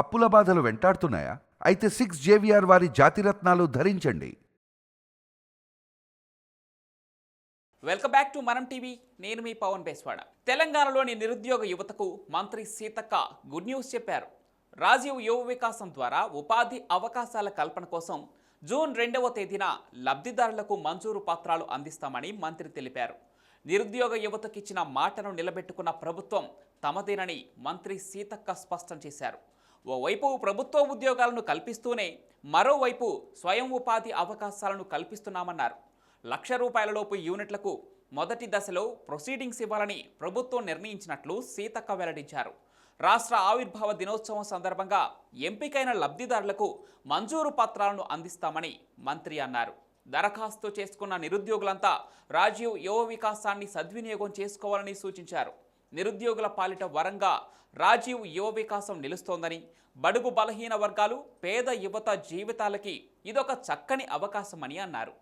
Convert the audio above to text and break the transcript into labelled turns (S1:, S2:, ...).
S1: అప్పుల బాధలు వెంటాడుతున్నాయా? అయితే సిక్స్ జేవిఆర్ వారి జాతిరత్నాలు ధరించండి.
S2: Welcome back to Manam TV నేను మీ పవన్ బేస్వాడ. తెలంగాణలోని నిరుద్యోగ యువతకు మంత్రి సీతక్క గుడ్ న్యూస్ చెప్పారు. రాజీవ్ యువ వికాసం ద్వారా ఉపాధి అవకాశాల కల్పన కోసం జూన్ రెండవ తేదీన లబ్ధిదారులకు మంజూరు పత్రాలు అందిస్తామని మంత్రి తెలిపారు. నిరుద్యోగ యువతకిచ్చిన మాటను నిలబెట్టుకున్న ప్రభుత్వం తమదేనని మంత్రి సీతక్క స్పష్టం చేశారు. ఓవైపు ప్రభుత్వ ఉద్యోగాలను కల్పిస్తూనే మరోవైపు స్వయం ఉపాధి అవకాశాలను కల్పిస్తున్నామన్నారు. లక్ష రూపాయలలోపు యూనిట్లకు మొదటి దశలో ప్రొసీడింగ్స్ ఇవ్వాలని ప్రభుత్వం నిర్ణయించినట్లు సీతక్క వెల్లడించారు. రాష్ట్ర ఆవిర్భావ దినోత్సవం సందర్భంగా ఎంపికైన లబ్ధిదారులకు మంజూరు పత్రాలను అందిస్తామని మంత్రి అన్నారు. దరఖాస్తు చేసుకున్న నిరుద్యోగులంతా రాజీవ్ యువ వికాసాన్ని సద్వినియోగం చేసుకోవాలని సూచించారు. నిరుద్యోగుల పాలిట వరంగా రాజీవ్ యువ వికాసం నిలుస్తోందని బడుగు బలహీన వర్గాలు పేద యువత జీవితాలకి ఇదొక చక్కని అవకాశమని అన్నారు.